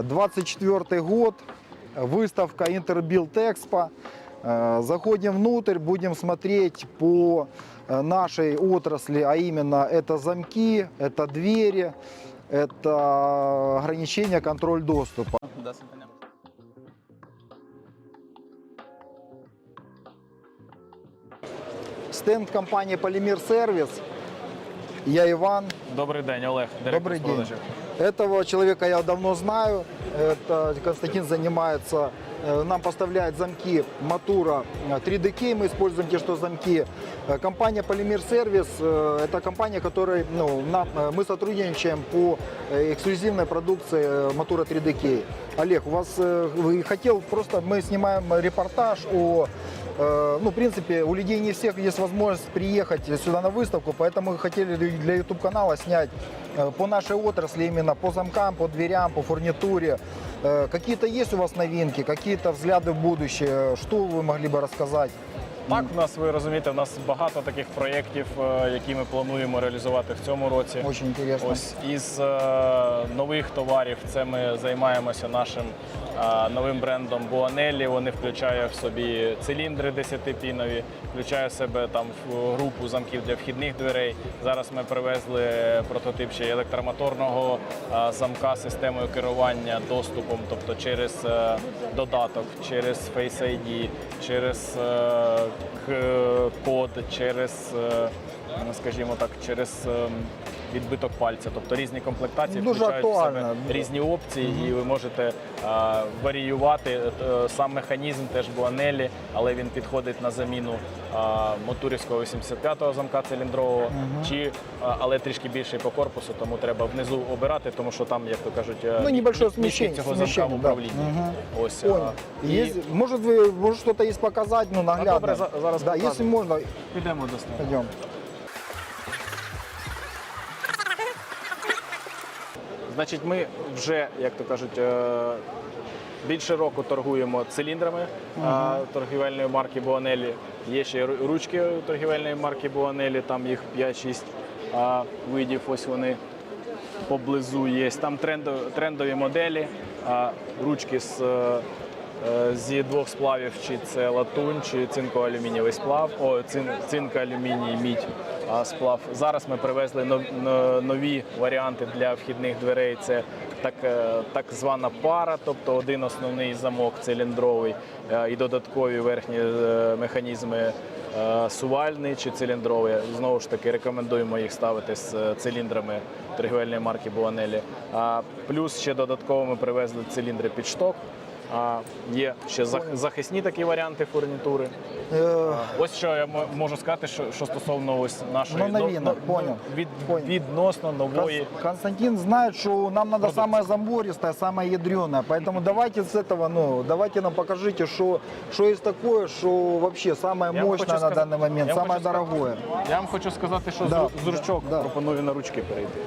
24 год, выставка Интербилд Экспо. Э, Заходим внутрь, будем смотреть по э, нашей отрасли, а именно это замки, это двери, это ограничение, контроль доступа. Стенд компании Полимер Сервис. Я Иван. Добрий день, Олег. директор Добрый день. продажів. Этого человека я давно знаю. Это Константин занимается, э, нам поставляет замки Матура 3DK. Мы используем те, что замки. Э, Компания Полимер Сервис э, это компания, которой ну, нам, э, мы сотрудничаем по э, эксклюзивной продукции э, Матура 3DK. Олег, у вас э, вы хотел просто мы снимаем репортаж о Э, ну, в принципе, у людей не всех есть возможность приехать сюда на выставку, поэтому мы хотели для YouTube канала снять э, по нашей отрасли именно по замкам, по дверям, по фурнитуре. Э, Какие-то есть у вас новинки, какие-то взгляды в будущее? Что вы могли бы рассказать? Так, у нас ви розумієте, у нас багато таких проєктів, е, які ми плануємо реалізувати в цьому році. Очень интересно. Ось із е, нових товарів це ми займаємося нашим е, новим брендом Буанеллі. Вони включає в собі циліндри 10-пінові, включає в себе там групу замків для вхідних дверей. Зараз ми привезли прототип ще електромоторного замка з системою керування доступом, тобто через додаток, через Face ID, через е, к- код, через е, скажімо так, через ем, відбиток пальця, тобто різні комплектації Дуже включають в актуально. себе різні опції, і ви можете е, варіювати Е, сам механізм теж буанелі, але він підходить на заміну е, мотурівського 85-го замка циліндрового, чи е, але трішки більший по корпусу, тому треба внизу обирати, тому що там, як то кажуть, е, Ну, небольшое мі- смещение, цього замка в смещение, да. управлінні. Ось Понял. і Есть, может, вы, может что-то есть показать, ну, наглядно? добре, за- зараз да, покажу. если можно, підемо до пойдем. Значить, ми вже, як то кажуть, е, більше року торгуємо циліндрами е, торгівельної марки Буанелі. Є ще ру- ручки торгівельної марки Буанелі, там їх 5-6 е, видів. Ось вони поблизу є. Там трендові моделі, ручки з. е, Зі двох сплавів, чи це латунь, чи цинко-алюмінієвий сплав, о, цин, цинко-алюміній, мідь а, сплав. Зараз ми привезли нові варіанти для вхідних дверей. Це так, е, так звана пара, тобто один основний замок циліндровий е, і додаткові верхні е, механізми сувальний чи циліндровий. Знову ж таки, рекомендуємо їх ставити з циліндрами торгівельної марки Буанелі. А плюс ще додатково ми привезли циліндри під шток. А, є ще зах- захисні такі варіанти фурнітури. Э, Ось що я мо- можу сказати, що, що стосовно ось нашої Ну, новинок, ну, понял. від, Понял. відносно нової. Кон- Константин знает, что нам надо Продукция. самое забористое, самое ядреное. Поэтому давайте с этого, ну, давайте нам покажите, что, что есть такое, что вообще самое Я вам мощное хочу на сказати- данный момент, я вам самое хочу сказати- дорогое. Я вам хочу сказати, що Да, з, з ручок да. пропоную на ручки перейти.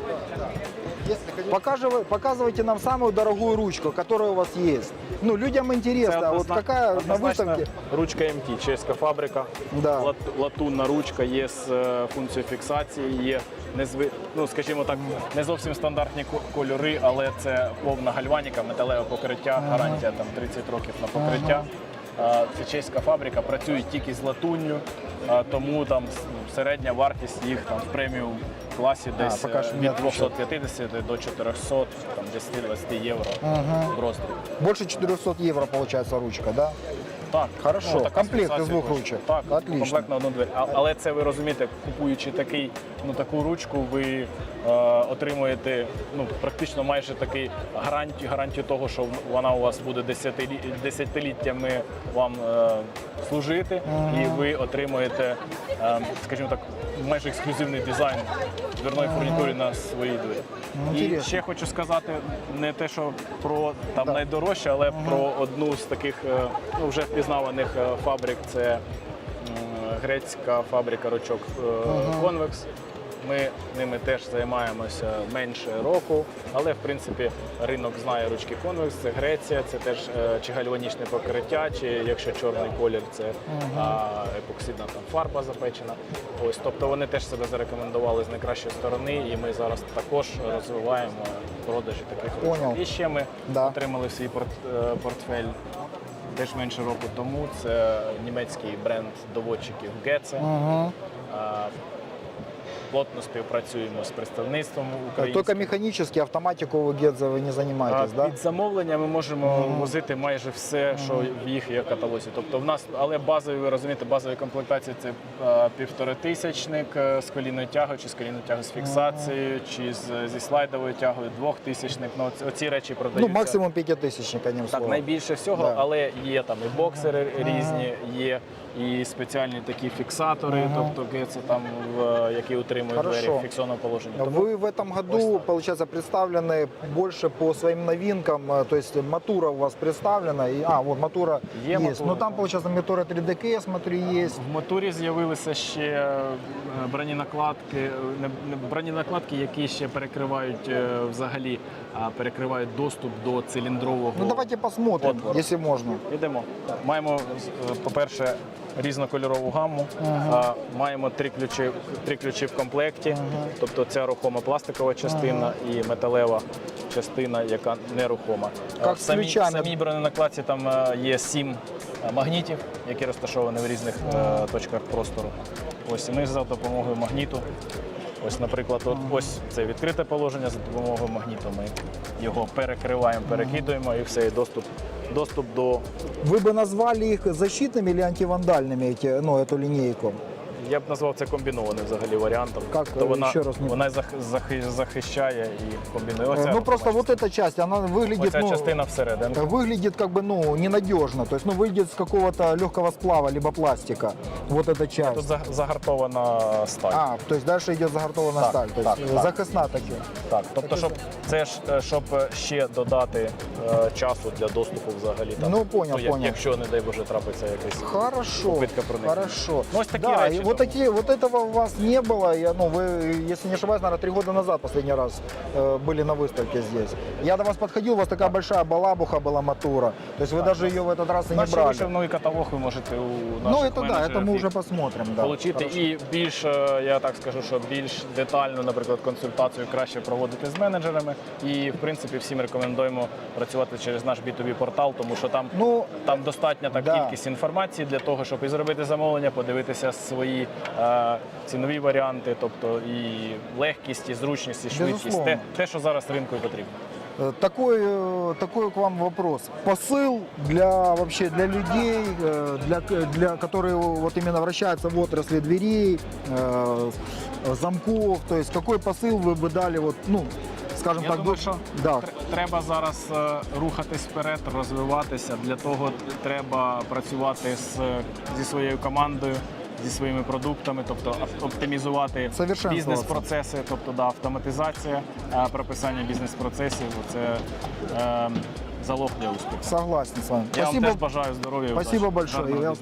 Покажи- показывайте нам самую дорогую ручку, которая у вас есть. Ну, людям интересно, а вот однозна- какая на однозначно выставке? ручка МТ, чеська фабрика. Да. Лат, латунна ручка є з е, функцією фіксації, є незви, ну, скажімо так, не зовсім стандартні ко- кольори, але це повна гальваніка, металеве покриття, гарантія там 30 років на покриття. Е, Це чеська фабрика, працюють тільки з латунню, е, тому там с- середня вартість їх там в преміум класі десь е, від 250 до 400, там 10-20 євро в роздріб. Больше 400 евро получается ручка, да? Так, Хорошо. така Комплект із двох ручок. Так, Отлично. комплект на одну двері. А- Але це ви розумієте, купуючи такий, ну таку ручку, ви е, отримуєте ну практично майже такий гарантію, гарантію того, що вона у вас буде десятилі, десятиліттями вам е, служити, і ви отримуєте, е, скажімо так, майже ексклюзивний дизайн дверної фурнітури на своїй двері. І ще хочу сказати не те, що про там найдорожче, але про одну з таких е, ну, вже впізнаваних е, фабрик. Це грецька фабрика рочок е, Convex. Ми ними теж займаємося менше року, але в принципі ринок знає ручки Convex, це Греція, це теж е, чи гальванічне покриття, чи якщо чорний колір, це епоксидна там фарба запечена. Ось, тобто вони теж себе зарекомендували з найкращої сторони, і ми зараз також розвиваємо продажі таких ручок. І ще ми Да. отримали в свій е, портфель. Теж менше року тому це німецький бренд доводчиків Геце. Мгм А, Плотно співпрацюємо з представництвом Только українським. механически, автоматику вы Гедзе вы не А занимаетесь, да? Під замовлення ми можемо возити майже все, що в їх є в каталозі. Тобто в нас, але базові, ви розумієте, базові комплектації це е, півторатисячник е, з колінною тягою, чи з колінною тягою з фіксацією, чи з, зі слайдовою тягою, двохтисячник. Ну, оці- оці речі Ну, продаються. максимум пятитысячник, одним Так, словом. найбільше всього, Да. але є там і боксери різні, є і спеціальні такі фіксатори, тобто це там в які утримують Хорошо. двері в фіксованому положенні. Тому Вы в этом году, получается, представлены больше по своим новинкам, э, то есть Матура у вас представлена, и, а, вот Матура Е есть. Матура, Ну там, да. получается, Матура 3DK, я смотрю, есть. В моторі з'явилися ще е, броненакладки, е, не- не броненакладки, які ще перекривають е, взагалі, а перекривають доступ до циліндрового. Ну давайте посмотрим, Отвор. если можно. Ідемо. Маємо, е, по-перше, різнокольорову гамму. А, Маємо три ключі, три ключі в комплекті. Тобто це рухома пластикова частина і металева частина, яка нерухома. Як в самій, самій броненакладці там е, є сім е, магнітів, які розташовані в різних ага. точках простору. Ось ми за допомогою магніту. Ось, наприклад, от ось це відкрите положення за допомогою магніту. Ми його перекриваємо, перекидуємо і все, і доступ, доступ до Вы бы назвали их защитными или антивандальными, эти, ну, эту линейку? Я б назвав це комбінованим взагалі варіантом. Як, То е, вона, ще раз не- вона зах- захи- захищає і комбінує. Оця, ну просто бачите, вот эта часть, она выглядит, оця ну, частина всерединку. выглядит как бы, ну, ненадежно. То есть, ну, выглядит с какого-то легкого сплава, либо пластика. Вот эта часть. Тут за- загартована сталь. А, то есть дальше идет загартована Так, сталь. То так, есть так. захисна таки. Так, тобто, щоб це ж е, щоб е, ще додати е, часу для доступу взагалі. Там, Ну, понял, як- понял. Якщо, не дай Боже, трапиться якийсь. Хорошо, Попытка проникнуть. хорошо. Ну, ось такі да, речі, и вот, тому. такие, вот этого у вас не было. Я, ну, вы, если не ошибаюсь, наверное, три года назад последний раз э, были на выставке здесь. Я до вас подходил, у вас такая большая балабуха была Матура. То есть вы даже ее в этот раз и не Наш брали. вийшов новий каталог, ви можете у Ну, наших это да, менеджерів это мы і уже посмотрим. Да. Получити Хорошо. і більш, е, я так скажу, що більш детальну, наприклад, консультацію краще проводити з менеджерами. І в принципі всім рекомендуємо працювати через наш B2B портал, тому що там, Ну, там достатня так да. кількість інформації для того, щоб і зробити замовлення, подивитися свої е, цінові варіанти, тобто і легкість, і зручність, і швидкість. Безусловно. Те, те, що зараз ринку і потрібно. Э, Такой, э, такой к вам вопрос. Посыл для вообще для людей, э, для, для которые вот именно вращаются в отрасли дверей, э, замков. То есть какой посыл вы бы дали, вот, ну, скажем Я так, думаю, до- що да. тр- треба зараз е, рухатись вперед, розвиватися. Для того треба працювати з, зі своєю командою, зі своїми продуктами, тобто оптимізувати бізнес-процеси, тобто да, автоматизація, е, прописання бізнес-процесів це е, залог для успіху. Согласен з вами. Я Спасибо, вам теж бажаю здоров'я. спасибо удачі. большое.